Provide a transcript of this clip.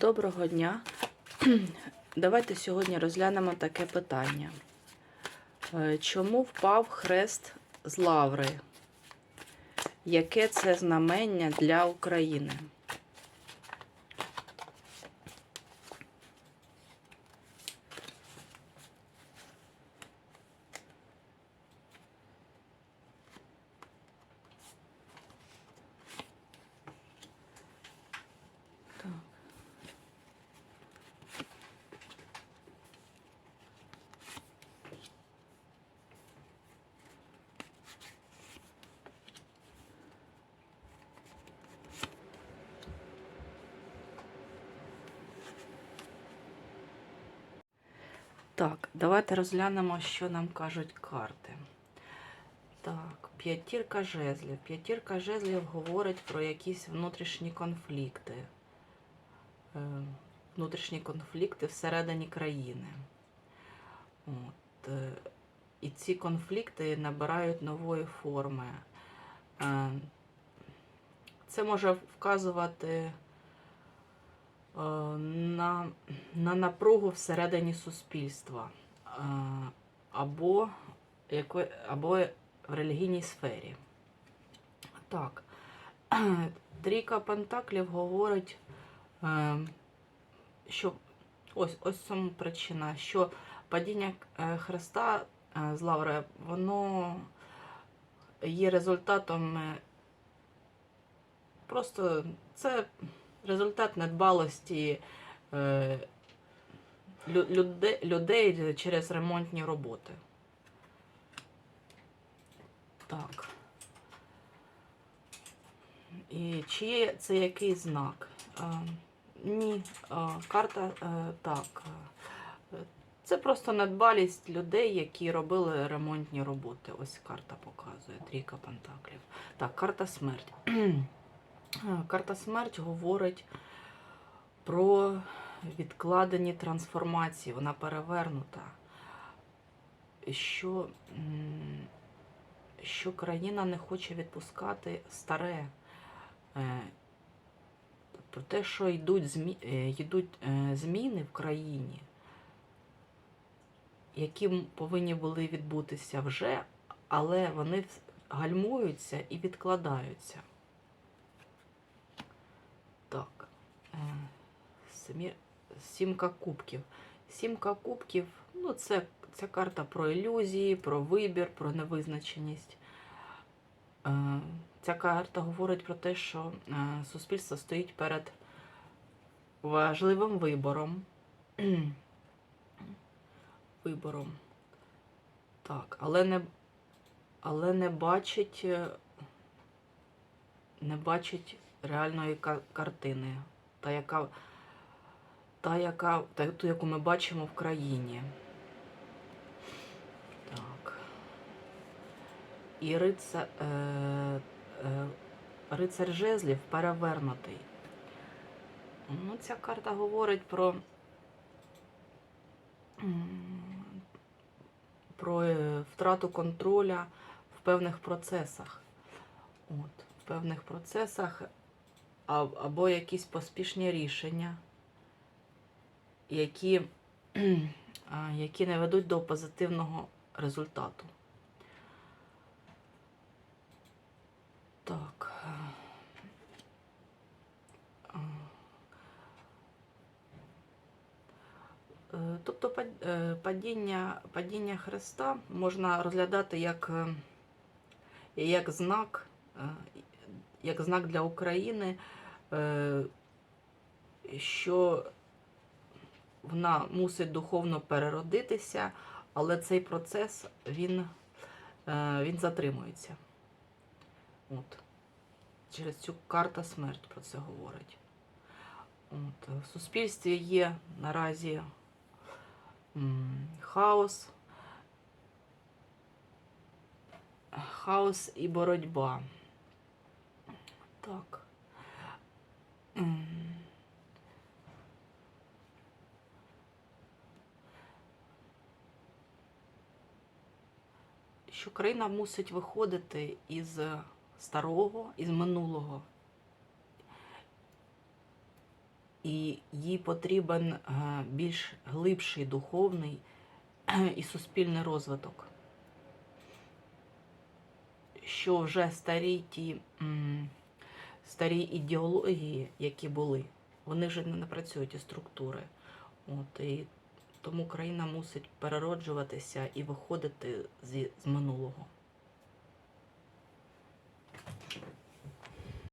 Доброго дня. Давайте сьогодні розглянемо таке питання. Е, Чому впав хрест з лаври? Яке це знамення для України? Так, давайте розглянемо, що нам кажуть карти. Так, п'ятірка жезлів. П'ятірка жезлів говорить про якісь внутрішні конфлікти. Е, Внутрішні конфлікти всередині країни. От. е, І ці конфлікти набирають нової форми. Е, Це може вказувати на, на напругу всередині суспільства е, або, або в релігійній сфері. Так, трійка Пентаклів говорить, е, що ось ось цьому причина, що падіння е, Христа е, з Лаври, воно є результатом е, просто це результат недбалості е, лю- людей через ремонтні роботи. Так. І чи є це якийсь знак? Е, ні, е, карта е, так. Це просто недбалість людей, які робили ремонтні роботи. Ось карта показує, трійка пентаклів. Так, карта смерть. Карта смерть говорить про відкладені трансформації. Вона перевернута. Що, що країна не хоче відпускати старе. Е, Про те, що йдуть, змі... е, йдуть е, зміни в країні, які повинні були відбутися вже, але вони гальмуються і відкладаються. Так. е, Семі... Сімка кубків. Сімка кубків, ну, це, це карта про ілюзії, про вибір, про невизначеність. Е, Ця карта говорить про те, що е, суспільство стоїть перед важливим вибором. Вибором. Так, але не, але не бачить, е, не бачить реальної картини, та яка, та, яка, та, ту, яку ми бачимо в країні. Так. І рицар, е, е, рицар жезлів перевернутий. Ну, ця карта говорить про, про е, втрату контроля в певних процесах. От, в певних процесах або якісь поспішні рішення, які, які не ведуть до позитивного результату. Так. Е, Тобто е, падіння, падіння Христа можна розглядати як, е, як знак, як знак для України, що вона мусить духовно переродитися, але цей процес він, е, він затримується. От. Через цю карта смерть про це говорить. От. В суспільстві є наразі хаос, хаос і боротьба. Так. Що країна мусить виходити із старого, із минулого і їй потрібен е, більш глибший духовний і суспільний розвиток. Що вже старі ті старі ідеології, які були, вони вже не напрацюють ті структури. От, і тому країна мусить перероджуватися і виходити з, з минулого.